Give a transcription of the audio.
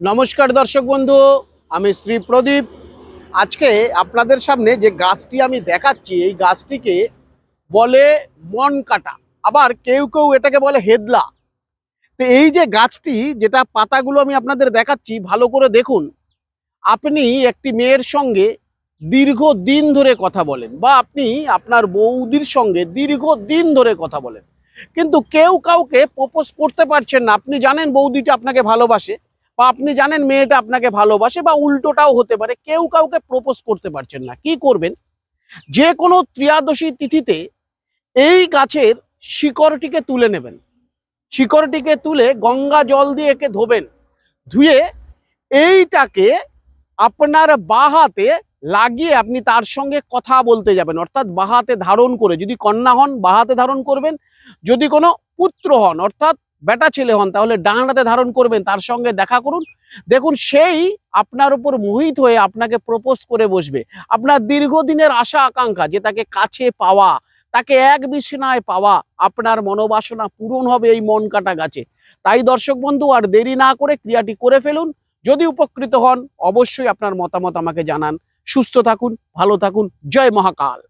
নমস্কার দর্শক বন্ধু, আমি শ্রী প্রদীপ। আজকে আপনাদের সামনে যে গাছটি আমি দেখাচ্ছি, এই গাছটিকে বলে মন কাটা। আবার কেউ কেউ এটাকে বলে হেদলা। তো এই যে গাছটি, যেটা পাতাগুলো আমি আপনাদের দেখাচ্ছি, ভালো করে দেখুন। আপনি একটি মেয়ের সঙ্গে দীর্ঘ দিন ধরে কথা বলেন বা আপনি আপনার বৌদির সঙ্গে দীর্ঘ দিন ধরে কথা বলেন। কিন্তু কেউ কাউকে প্রপোজ করতে পারছেন না। আপনি জানেন বৌদিটা আপনাকে ভালোবাসে। বা আপনি জানেন মেয়েটা আপনাকে ভালোবাসে বা উল্টোটাও হতে পারে, কেউ কাউকে প্রপোজ করতে পারছেন না। কি করবেন? যে কোনো ত্রিয়াদশী তিথিতে এই গাছের শিকড়টিকে তুলে নেবেন। শিকড়টিকে তুলে গঙ্গা জল দিয়ে একে ধোবেন। ধুয়ে এইটাকে আপনার বাঁ হাতে লাগিয়ে আপনি তার সঙ্গে কথা বলতে যাবেন, অর্থাৎ বাঁ হাতে ধারণ করে, যদি কন্যা হন বাঁ হাতে ধারণ করবেন, যদি কোনো পুত্র হন, অর্থাৎ বেটা ছেলে হন, তাহলে ডান হাতে ধারণ করবেন, তার সঙ্গে দেখা করুন। দেখুন, সেই আপনার উপর মোহিত হয়ে আপনাকে প্রপোজ করে বসবে। আপনার দীর্ঘদিনের আশা আকাঙ্ক্ষা যে তাকে কাছে পাওয়া, তাকে এক বিছানায় পাওয়া, আপনার মনোবাসনা পূরণ হবে এই মন কাটা গাছে। তাই দর্শক বন্ধু, আর দেরি না করে ক্রিয়াটি করে ফেলুন। যদি উপকৃত হন, অবশ্যই আপনার মতামত আমাকে জানান। সুস্থ থাকুন, ভালো থাকুন। জয় মহাকাল।